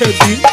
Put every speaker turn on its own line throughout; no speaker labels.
Chevy.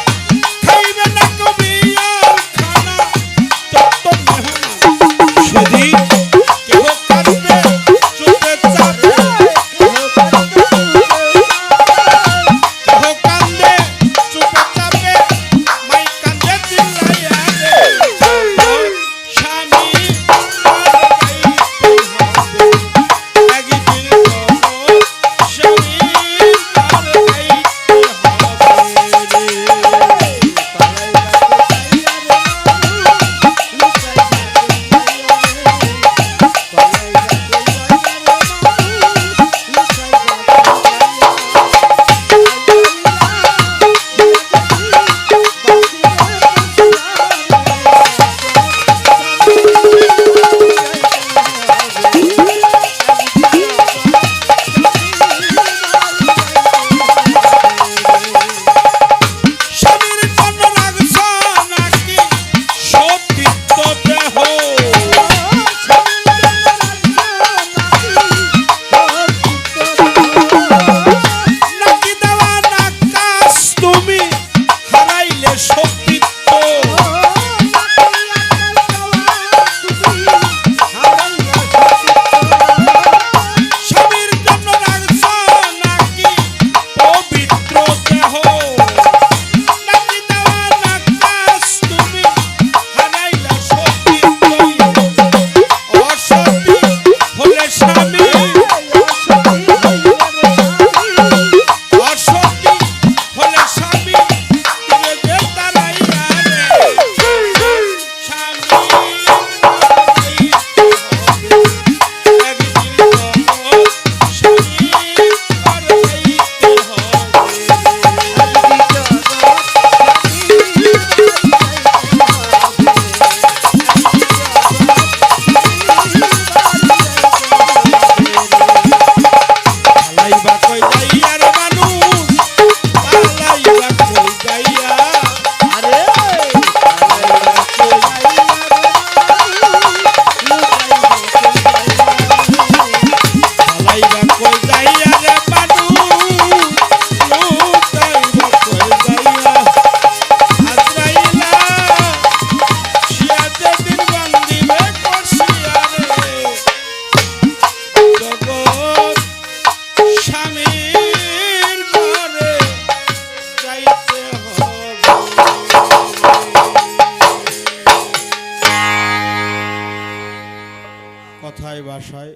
কথায় বাসায়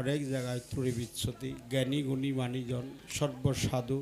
অনেক জায়গায় ত্রুটি বিচ্ছতি জ্ঞানী গুণী মানিজন সর্বসাধু।